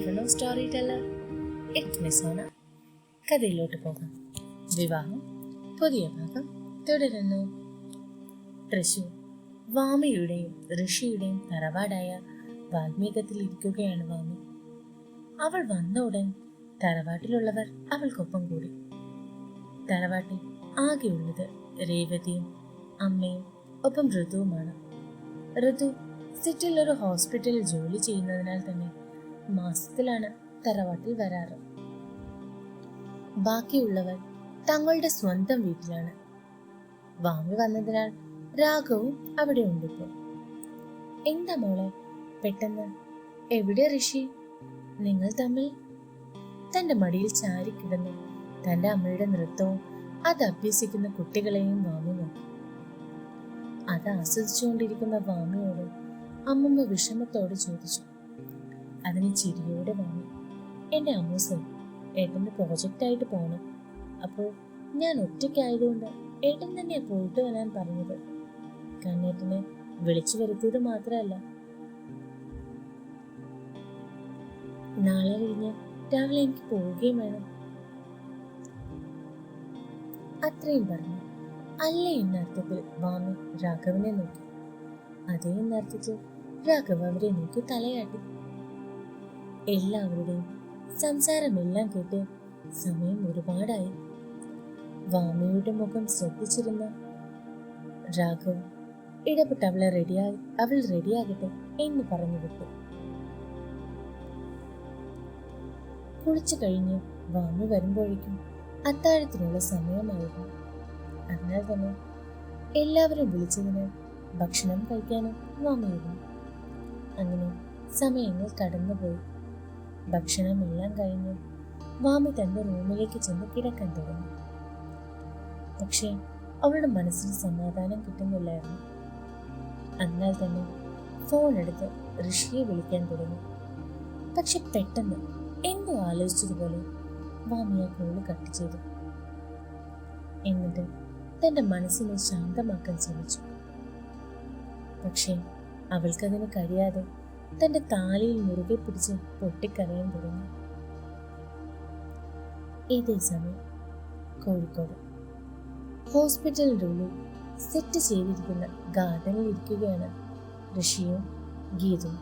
എവണോ story teller it miss ഓണ കഥയിലോട്ട് പോകാം. വിവാഹം പുതിയ ഭാഗം തുടരുന്നു. തൃശൂർ വാമിയുടെയും ഋഷിയുടെയും തറവാടായ വാൽമീകത്തിൽ ഇരിക്കുകയാണ് വാമി. അവൾ വന്ന ഉടൻ തറവാട്ടിലുള്ളവർ അവൾക്കൊപ്പം കൂടി. തറവാട്ടിൽ ആകെയുള്ളത് രേവതിയും അമ്മയും ഒപ്പം ഋതുവുമാണ്. ഋതു സിറ്റിയിൽ ഒരു ഹോസ്പിറ്റലിൽ ജോലി ചെയ്യുന്നതിനാൽ തന്നെ മാസത്തിലാണ് തറവാട്ടിൽ വരാറ്. ബാക്കിയുള്ളവർ തങ്ങളുടെ സ്വന്തം വീട്ടിലാണ്. വാങ്ങി വന്നതിനാൽ രാഘവും അവിടെ ഉണ്ടിപ്പോ. എന്താ മോളെ പെട്ടെന്ന്? എവിടെ ഋഷി? നിങ്ങൾ തമ്മിൽ? തന്റെ മടിയിൽ ചാരിക്കിടന്ന് തന്റെ അമ്മയുടെ നൃത്തവും അത് അഭ്യസിക്കുന്ന കുട്ടികളെയും വാമി നോക്കി. അത് ആസ്വദിച്ചുകൊണ്ടിരിക്കുന്ന വാമിയോട് അമ്മമ്മ വിഷമത്തോടെ ചോദിച്ചു. അതിന് ചിരിയോടെ പറഞ്ഞു എന്റെ അമ്മൂസൻ ഏട്ടന്റെ പ്രോജക്റ്റ് ആയിട്ട് പോകണം അപ്പോൾ ഞാൻ ഒറ്റയ്ക്കായതുകൊണ്ട് ഏട്ടൻ തന്നെയാ പോയിട്ട് വരാൻ പറഞ്ഞത്. കണ്ണേട്ടനെ വിളിച്ചു വരുത്തിയത് മാത്രമല്ല. നാളെ കഴിഞ്ഞ് രാവിലെ എനിക്ക് പോവുകയും വേണം. അത്രയും പറഞ്ഞു. അല്ല എന്നർത്ഥത്തിൽ വാമി രാഘവനെ നോക്കി. അതേ എന്നർത്ഥത്തിൽ രാഘവ് അവരെ നോക്കി തലയാട്ടി. എല്ലാവരുടെയും സംസാരമെല്ലാം കേട്ട് സമയം ഒരുപാടായി. വാമിയുടെ മുഖം ശ്രദ്ധിച്ചിരുന്ന രാഘവ് ഇടപെട്ട് അവളെ റെഡിയായി അവൾ റെഡിയാകട്ടെ എന്ന് പറഞ്ഞു വിട്ടു. കുളിച്ചു കഴിഞ്ഞ് വാമി വരുമ്പോഴേക്കും അത്താഴത്തിനുള്ള സമയമായിരുന്നു. അതിനാൽ തന്നെ എല്ലാവരും വിളിച്ചതിന് ഭക്ഷണം കഴിക്കാനും വാമിയിരുന്നു അങ്ങനെ സമയങ്ങൾ കടന്നുപോയി. ഭക്ഷണമെല്ലാം കഴിഞ്ഞ്. മാമി തന്റെ റൂമിലേക്ക് ചെന്ന് കിടക്കാൻ തുടങ്ങി. പക്ഷേ അവളുടെ മനസ്സിന് സമാധാനം കിട്ടുന്നില്ലായിരുന്നു. അതിനാൽ തന്നെ ഫോൺ എടുത്ത് ഋഷിയെ വിളിക്കാൻ തുടങ്ങി. പക്ഷെ പെട്ടെന്ന് എന്തോ ആലോചിച്ചതുപോലെ മാമി ആ കോൾ കട്ട് ചെയ്തു. എന്നിട്ട് തന്റെ മനസ്സിനെ ശാന്തമാക്കാൻ ശ്രമിച്ചു. പക്ഷേ അവൾക്കതിന് കഴിയാതെ തന്റെ താലിയിൽ മുറുകെ പിടിച്ച് പൊട്ടിക്കരയാൻ തുടങ്ങി. ഇതേ സമയം കോഴിക്കോട് ഹോസ്പിറ്റൽ റൂമിൽ സെറ്റ് ചെയ്തിരിക്കുന്ന ഗാർഡനിൽ ഇരിക്കുകയാണ് ഋഷിയും ഗീതും.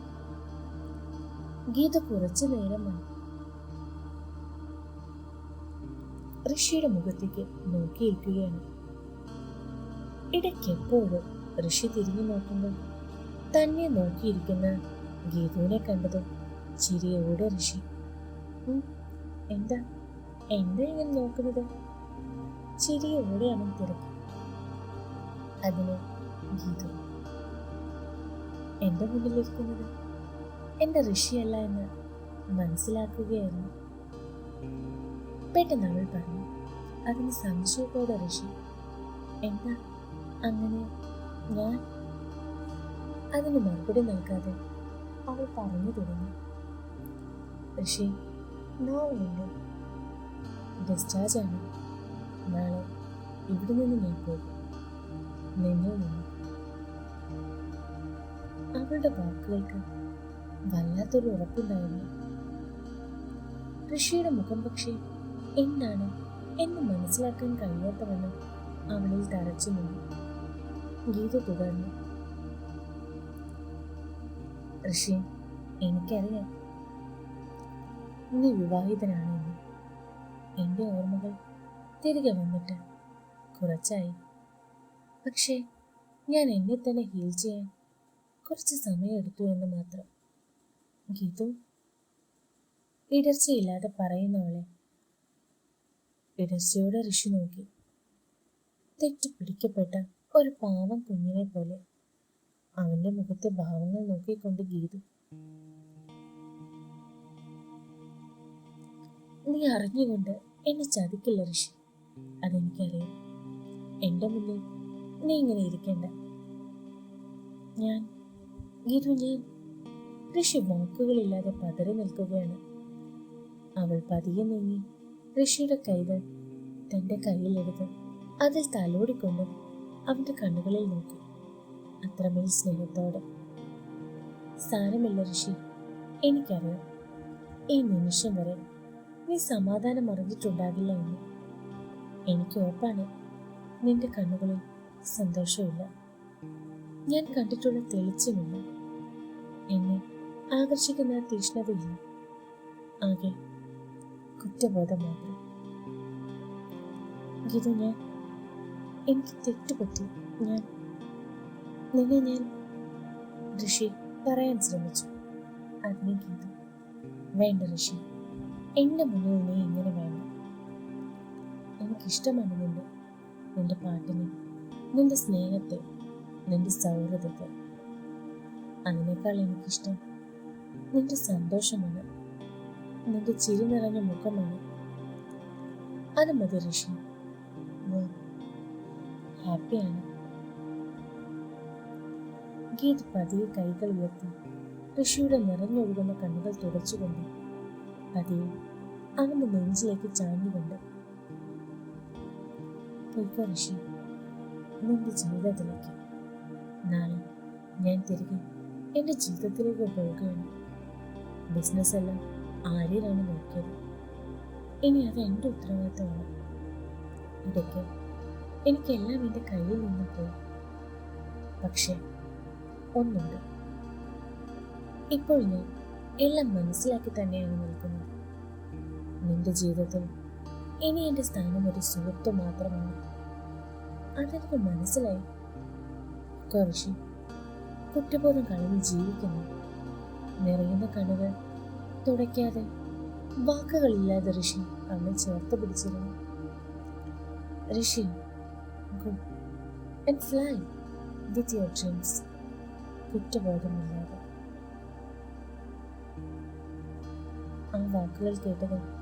ഗീത കുറച്ചു നേരമായി ഋഷിയുടെ മുഖത്തേക്ക് നോക്കിയിരിക്കുകയാണ്. ഇടയ്ക്കെപ്പോഴും ഋഷി തിരിഞ്ഞു നോക്കുമ്പോൾ തന്നെ നോക്കിയിരിക്കുന്ന ഗീതുവിനെ കണ്ടതും ചിരിയോടെ ഋഷി. "ഉം, എന്താ എന്താ ഇങ്ങനെ നോക്കുന്നത്? ചിരിയോടെ അവൻ തിരക്കി. അതിന് ഗീതു എന്റെ മുന്നിലിരിക്കുന്നത് എന്റെ ഋഷിയല്ല എന്ന് മനസ്സിലാക്കുകയായിരുന്നു. പെട്ടെന്ന് അവൾ പറഞ്ഞു അതിന് സംശയത്തോടെ ഋഷി എന്താ അങ്ങനെ? ഞാൻ അതിന് മറുപടി നൽകാതെ അവൾ പറഞ്ഞു തുടങ്ങി. ഋഷി നാളെ എന്റെ ഡിസ്ചാർജ് ആണ് നാളെ ഇവിടെ നിന്ന് ഞാൻ പോകും. നിന്നിൽ നിന്ന് അവളുടെ വാക്കുകൾക്ക് വല്ലാത്തൊരു ഉറപ്പുണ്ടായിരുന്നു. ഋഷിയുടെ മുഖം പക്ഷേ എന്താണ് എന്ന് മനസ്സിലാക്കാൻ കഴിയാത്തവണ്ണം അവളിൽ തറച്ചു നിന്നു. ഗീത തുടർന്നു. ഋഷി എനിക്കറിയാം. നീ വിവാഹിതനാണെന്ന് എന്റെ ഓർമ്മകൾ തിരികെ വന്നിട്ട് കുറച്ചായി. പക്ഷേ ഞാൻ എന്നെ തന്നെ ഹീൽ ചെയ്യാൻ കുറച്ച് സമയം എടുത്തു എന്ന് മാത്രം. ഗീതു ഇടർച്ചയില്ലാതെ പറയുന്നവളെ ഇടർച്ചയോടെ ഋഷി നോക്കി. തെറ്റു പിടിക്കപ്പെട്ട ഒരു പാവം കുഞ്ഞിനെ പോലെ. അവന്റെ മുഖത്തെ ഭാവങ്ങൾ നോക്കിക്കൊണ്ട് ഗീതു. നീ അറിഞ്ഞുകൊണ്ട് എന്നെ ചതിക്കില്ല ഋഷി. അതെനിക്കറിയാം. എന്റെ മുന്നിൽ നീ ഇങ്ങനെ ഇരിക്കണ്ട. ഞാൻ ഗീതു ഞാൻ ഋഷി വാക്കുകളില്ലാതെ പതറി നിൽക്കുകയാണ്. അവൾ പതിയെ നീങ്ങി ഋഷിയുടെ കൈകൾ തന്റെ കയ്യിലെടുത്ത് അതിൽ തലോടിക്കൊണ്ട് അവന്റെ കണ്ണുകളിൽ നോക്കി. അത്രമേൽ സ്നേഹത്തോടെ. സാരമില്ല ഋഷി എനിക്കറിയാം. ഈ നിമിഷം വരെ നീ സമാധാനം അറിഞ്ഞിട്ടുണ്ടാകില്ല എന്ന്. എനിക്ക് ഉറപ്പാണ് നിന്റെ കണ്ണുകളിൽ സന്തോഷമില്ല. ഞാൻ കണ്ടിട്ടുള്ള തെളിച്ചമില്ല. എന്നെ ആകർഷിക്കുന്ന തീഷ്ണതയില്ല. ആകെ കുറ്റബോധം മാത്രം ഗീത ഞാൻ എനിക്ക് തെറ്റുപറ്റി ഞാൻ നിന്നെ ഞാൻ ഋഷി പറയാൻ ശ്രമിച്ചു. അതിനെ ഗീത വേണ്ട ഋഷി എന്റെ മുന്നിൽ നീ ഇങ്ങനെ വേണം. എനിക്കിഷ്ടമാണ് നിന്റെ നിന്റെ പാട്ടിനെ നിന്റെ സ്നേഹത്തെ നിന്റെ സൗഹൃദത്തെ. അതിനേക്കാൾ എനിക്കിഷ്ടം നിന്റെ സന്തോഷമാണ് നിന്റെ ചിരി നിറഞ്ഞ മുഖമാണ്. അത് മതി ഋഷി. ഹാപ്പിയാണ്. ഗീത് പതിയെ കൈകൾ ഉയർത്തി. ഋഷിയുടെ നിറഞ്ഞൊഴുകുന്ന കണ്ണുകൾ തുടച്ചുകൊണ്ട് പതിയെ അവന്റെ നെഞ്ചിലേക്ക് ചാഞ്ഞുകൊണ്ട് ഋഷി നിന്റെ ജീവിതത്തിലേക്ക്. നാളെ ഞാൻ തിരികെ എന്റെ ജീവിതത്തിലേക്ക് പോവുകയാണ്. ബിസിനസ് എല്ലാം ആര്യനാണ് നോക്കിയത്. ഇനി അത് എന്റെ ഉത്തരവാദിത്തമാണ്. ഇടയ്ക്ക് എനിക്കെല്ലാം എന്റെ കയ്യിൽ നിന്ന് പോയി പക്ഷേ ഒന്നുണ്ട് ഇപ്പോൾ ഞാൻ എല്ലാം മനസ്സിലാക്കി തന്നെയാണ് നിൽക്കുന്നത്. നിന്റെ ജീവിതത്തിൽ ഇനി എന്റെ സ്ഥാനം ഒരു സുഹൃത്ത് മാത്രമാണ് അതെനിക്ക് മനസ്സിലായി. കുറച്ച് കുറ്റബോധം കളവിൽ ജീവിക്കുന്നു. നിറയുന്ന കണ്ണുകൾ തുടയ്ക്കാതെ വാക്കുകളില്ലാതെ ഋഷി അവനെ ചേർത്ത് പിടിച്ചിരുന്നു. Rishi good and fly with your dreams കുറ്റബോധമില്ലാതെ. ആ വാക്കുകൾ കേട്ടത്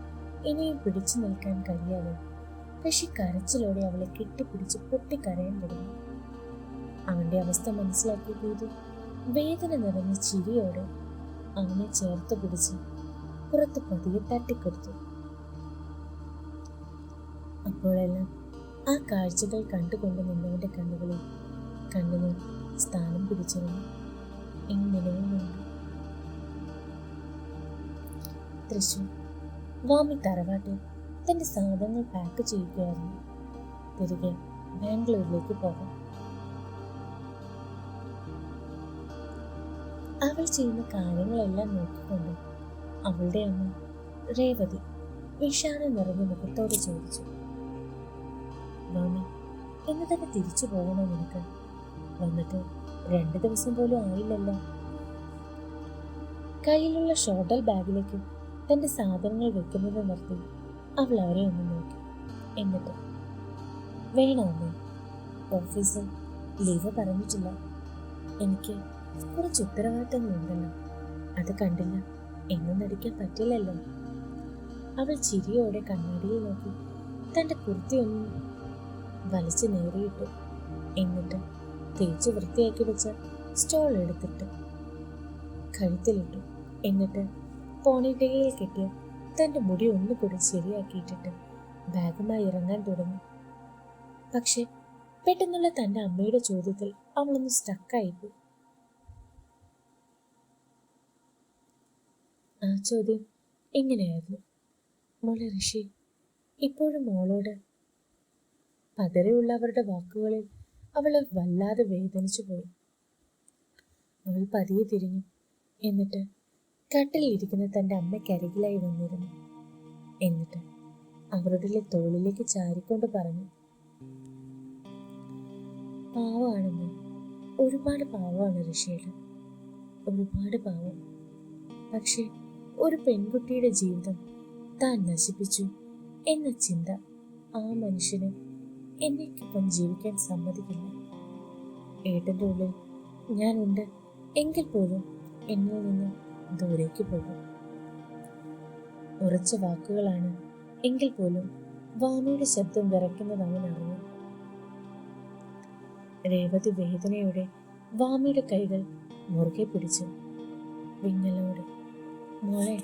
ഇനിയും പിടിച്ചു നിൽക്കാൻ കഴിയാതെ പക്ഷെ കരച്ചിലോടെ അവളെ കെട്ടിപ്പിടിച്ച് പൊട്ടിക്കരയാൻ തുടങ്ങി. അവന്റെ അവസ്ഥ മനസ്സിലാക്കി ചെയ്തു വേദന നിറഞ്ഞ ചിരിയോടെ അവനെ ചേർത്ത് പിടിച്ച് പുറത്ത് പതിയെ തട്ടിക്കൊടുത്തു. അപ്പോഴെല്ലാം ആ കാഴ്ചകൾ കണ്ടുകൊണ്ട് നിന്നവന്റെ കണ്ണുകളിൽ കണ്ണുനീർ സ്ഥാനം പിടിച്ചിരുന്നു. ഇങ്ങനെയുമുണ്ട് തൃശൂർ വാമി തറവാട്ടിൽ തന്റെ സാധനങ്ങൾ പാക്ക് ചെയ്യുകയായിരുന്നു. തിരികെ ബാംഗ്ലൂരിലേക്ക് പോകാം. അവൾ ചെയ്യുന്ന കാര്യങ്ങളെല്ലാം നോക്കിക്കൊണ്ട് അവളുടെ അമ്മ രേവതി വിഷാദ നിറഞ്ഞ മുഖത്തോട് ചോദിച്ചു വാമി ഇന്ന് തന്നെ തിരിച്ചു പോകണോ നിനക്ക്? വന്നിട്ട് രണ്ട് ദിവസം പോലും ആയില്ലല്ലോ. കയ്യിലുള്ള ഷോട്ടൽ ബാഗിലേക്ക് തന്റെ സാധനങ്ങൾ വെക്കുന്നത് നിർത്തി അവൾ അവരെ ഒന്ന് നോക്കി. എന്നിട്ട് വേണമെന്ന് ഓഫീസ് ലീവ് പറഞ്ഞിട്ടില്ല. എനിക്ക് കുറച്ച് ഉത്തരവാദിത്തങ്ങളുണ്ടല്ലോ അത് കണ്ടില്ല. എന്നും നടിക്കാൻ പറ്റില്ലല്ലോ. അവൾ ചിരിയോടെ കണ്ണാടിയിൽ നോക്കി തന്റെ കുർത്തി ഒന്ന് വലിച്ചു നേറിയിട്ടു എന്നിട്ട് തേച്ച് വൃത്തിയാക്കി വെച്ച സ്റ്റോൾ എടുത്തിട്ട് കഴുത്തിലിട്ടു. എന്നിട്ട് പോണിറ്റയിൽ കെട്ടിയ തന്റെ മുടി ഒന്നുകൂടി ശരിയാക്കിയിട്ടിട്ട് ബാഗുമായി ഇറങ്ങാൻ തുടങ്ങി. പക്ഷെ പെട്ടെന്നുള്ള തന്റെ അമ്മയുടെ ചോദ്യത്തിൽ അവളൊന്ന് സ്റ്റക്കായിപ്പോയി ആ ചോദ്യം ഇങ്ങനെയായിരുന്നു മോളെ ഋഷി ഇപ്പോഴും മോളോട് പതരെയുള്ള അവരുടെ വാക്കുകളിൽ അവളെ വല്ലാതെ വേദനിച്ചു പോയി. അവൾ പതിയെ തിരിഞ്ഞു. എന്നിട്ട് കട്ടിലിരിക്കുന്ന തന്റെ അമ്മയ്ക്കരികിലായി വന്നിരുന്നു. എന്നിട്ട് അവരുടെ തോളിലേക്ക് ചാരിക്കൊണ്ട് പറഞ്ഞു പാവമാണെന്ന് ഒരുപാട് പാവമാണ് ഋഷിയുടെ ഒരുപാട് പാവം. പക്ഷേ ഒരു പെൺകുട്ടിയുടെ ജീവിതം താൻ നശിപ്പിച്ചു എന്ന ചിന്ത ആ മനുഷ്യന് എന്നേക്കൊപ്പം ജീവിക്കാൻ സമ്മതിക്കില്ല. ഏട്ടന്റെ ഉള്ളിൽ ഞാനുണ്ട്. എങ്കിൽ പോലും എന്നിൽ നിന്ന് ദൂരേക്ക് പോകും. ഉറച്ച വാക്കുകളാണ് എങ്കിൽ പോലും വാമയുടെ ശബ്ദം വിറയ്ക്കുന്നത് അറിഞ്ഞു. രേവതി വേദനയോടെ വാമയുടെ കൈകൾ മുറുകെ പിടിച്ചു. വിങ്ങലോടെ മോളെ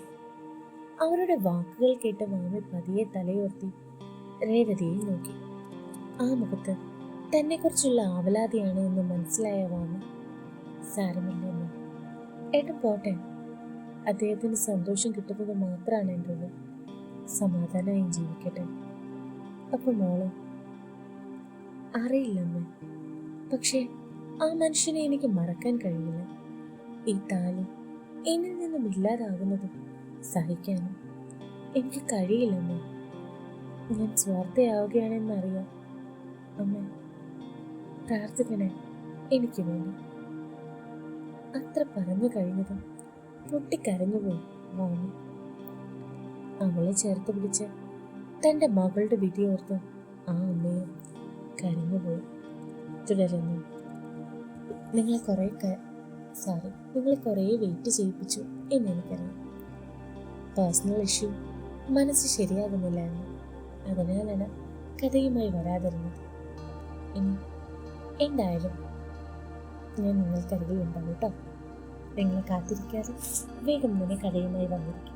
അവരുടെ വാക്കുകൾ കേട്ട് വാമി പതിയെ തലയുയർത്തി രേവതിയെ നോക്കി. ആ മുഖത്ത് തന്നെക്കുറിച്ചുള്ള ആവലാതിയാണ് എന്ന് മനസ്സിലായ വാമ. സാരമില്ലെന്ന് ഏട്ടൻ പോട്ടെ. അദ്ദേഹത്തിന് സന്തോഷം കിട്ടുന്നത് മാത്രമാണ് എന്റെ ഉള്ളിൽ സമാധാനമായും ജീവിക്കട്ടെ. അപ്പൊ മോൾ? അറിയില്ലമ്മ പക്ഷേ ആ മനുഷ്യനെ എനിക്ക് മറക്കാൻ കഴിയില്ല. ഈ താലി എന്നിൽ നിന്നും ഇല്ലാതാകുന്നത് സഹിക്കാനും എനിക്ക് കഴിയില്ലമ്മ ഞാൻ സ്വാർത്ഥയാവുകയാണെന്നറിയാം. അമ്മ പ്രാർത്ഥിക്കണേ എനിക്ക് വേണ്ടി. അത്ര പറഞ്ഞു കഴിഞ്ഞതും പൊട്ടിക്കരഞ്ഞുപോയി വാമി അവളെ ചേർത്ത് പിടിച്ച് തന്റെ മകളുടെ വിധിയോർത്ത് ആ അമ്മയും കരഞ്ഞുപോയി തുടരുന്നു നിങ്ങളെ കുറേ സോറി നിങ്ങളെ കുറേ വെയിറ്റ് ചെയ്യിപ്പിച്ചു എന്ന് എനിക്കറിയാം. പേഴ്സണൽ ഇഷ്യൂ മനസ്സ് ശരിയാകുന്നില്ല എന്ന്. അതിനാലാണ് കഥയുമായി വരാതിരുന്നത്. ഇനി എന്തായാലും ഞാൻ നിങ്ങൾക്കരികിൽ ഉണ്ടാവും കേട്ടോ. നിങ്ങളെ കാത്തിരിക്കാതെ വേഗം തന്നെ കഥയുമായി വന്നിരിക്കും.